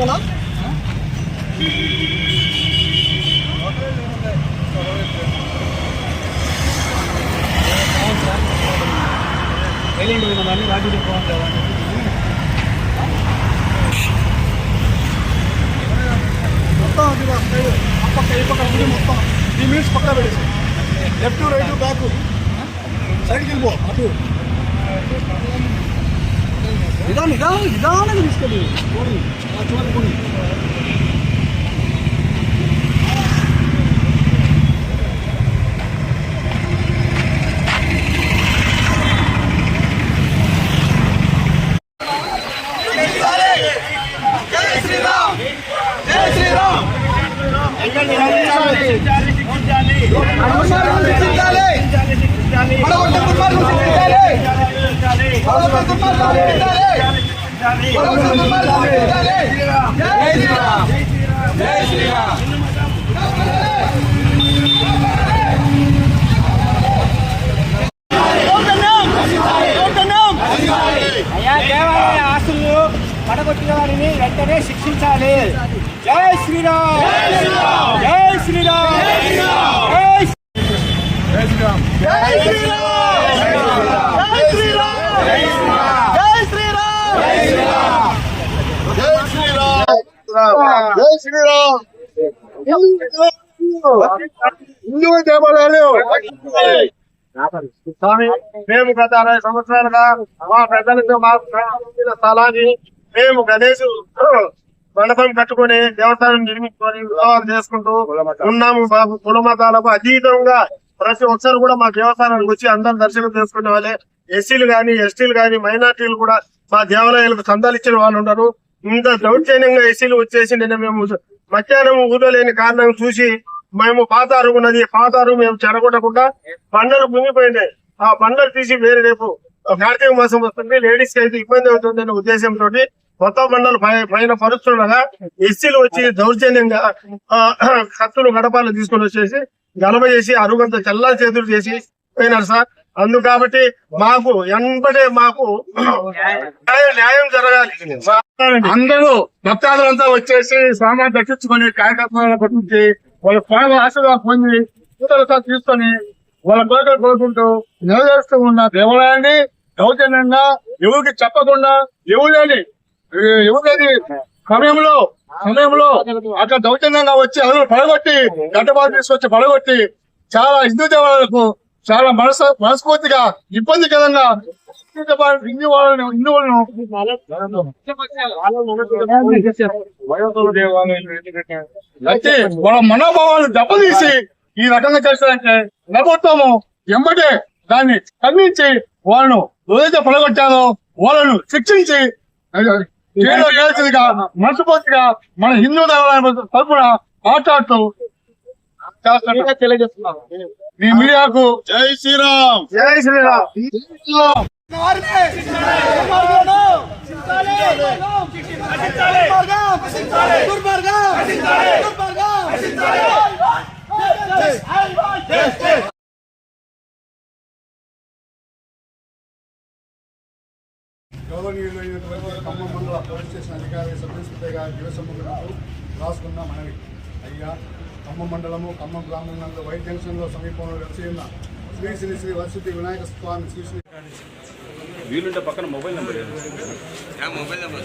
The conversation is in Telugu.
ఫోన్ కదా. మొత్తం అది ఆ పక్క ఈ పక్క మొత్తం. త్రీ మినిట్స్ పక్క పెడేసి లెఫ్ట్ రైట్ బ్యాక్ సైడ్కి వెళ్ళిపో అటు. నిదానం నిదానం నిదానంగా తీసుకెళ్ళి. చివరి పోనీ. అయ్యా దేవాలయ ఆస్తులు పడగొట్టిన వారిని వెంటనే శిక్షించాలి జై శ్రీరామ్. జై శ్రీరామ్. జై జై శ్రీరామ్. హిందూ దేవాలయాలు స్వామి మేము గత అరవై సంవత్సరాలుగా మా పెద్దలతో మా స్థలాన్ని మేము గణేష్ మండపం కట్టుకొని దేవస్థానం నిర్మించుకొని వివాహాలు చేసుకుంటూ ఉన్నాము బాబు కులమతాలకు అతీతంగా ప్రతి ఒక్కరు కూడా మా దేవస్థానానికి వచ్చి అందరం దర్శనం చేసుకునే వాళ్ళే ఎస్సీలు గాని ఎస్టీలు గాని మైనార్టీలు కూడా మా దేవాలయాలకు చందాలు ఇచ్చిన వాళ్ళు ఉన్నారు. ఇంత దౌర్జన్యంగా ఎస్సీలు వచ్చేసి నిన్న మేము మధ్యాహ్నం ఊళ్ళో లేని కారణం చూసి మేము పాత అరుగు ఉన్నది పాత అరుగు మేము చెడగొట్టకుండా బండలు మునిగిపోయినాయి ఆ బండలు తీసి వేరే రేపు కార్తీక మాసం వస్తుంది లేడీస్కి అయితే ఇబ్బంది అవుతుంది అనే ఉద్దేశంతో కొత్త బండలు పై- పైన పరుస్తుండగా ఎస్సీలు వచ్చి దౌర్జన్యంగా కత్తులు గడపాలు తీసుకొని వచ్చేసి గలబ చేసి అరుగంత చల్లా చేతులు చేసి పోయినారు సార్. అందు కాబట్టి మాకు ఎంబడే మాకు న్యాయం- జరగాలి. అందరూ భక్తాదులంతా వచ్చేసి సామాన్ దక్కించుకొని కార్యకర్తల గురించి వాళ్ళ పాద ఆశగా పొంది పూతలతో తీసుకొని వాళ్ళ కోరికలు కోరుకుంటూ నెరవేరుస్తూ ఉన్న దేవాలయాన్ని దౌర్జన్యంగా ఎవరికి చెప్పకుండా ఎవరేని ఎవరేది సమయంలో సమయంలో అక్కడ దౌర్జన్యంగా వచ్చి అందరూ పడగొట్టి గడ్డబాటు తీసుకొచ్చి పడగొట్టి చాలా హిందూ దేవాలయాలకు చాలా మనసు మనస్ఫూర్తిగా ఇబ్బందికరంగా హిందూ వాళ్ళని హిందూ అయితే వాళ్ళ మనోభావాలు దెబ్బతీసి ఈ రకంగా చేస్తారంటే ప్రభుత్వము ఎంబటే దాన్ని ఖండించి వాళ్ళను ఏదైతే పొలగొట్టారో వాళ్ళను శిక్షించి జైల్లో మనస్ఫూర్తిగా మన హిందూ దేవాలయం తరఫున మాట్లాడుతూ చేస్తున్నారు. తెలియజేస్తున్నాం మీ మీడియాకు జై శ్రీరామ్. జై శ్రీరామ్. గౌరవనీయులైనటువంటి ఖమ్మం మండల పోలీస్ స్టేషన్ అధికారి సబ్ ఇన్స్పెక్టర్ గారి దివసములకు రాసుకున్న మనవి. అయ్యా ఖమ్మం మండలము ఖమ్మం గ్రామం నందు వైట్ జంక్షన్లో సమీపంలో వెలిసి ఉన్న శ్రీ శ్రీ శ్రీ వరసిద్ధి వినాయక స్వామి శ్రీ శ్రీ వీలుంటే పక్కన మొబైల్ నెంబర్ మొబైల్ నెంబర్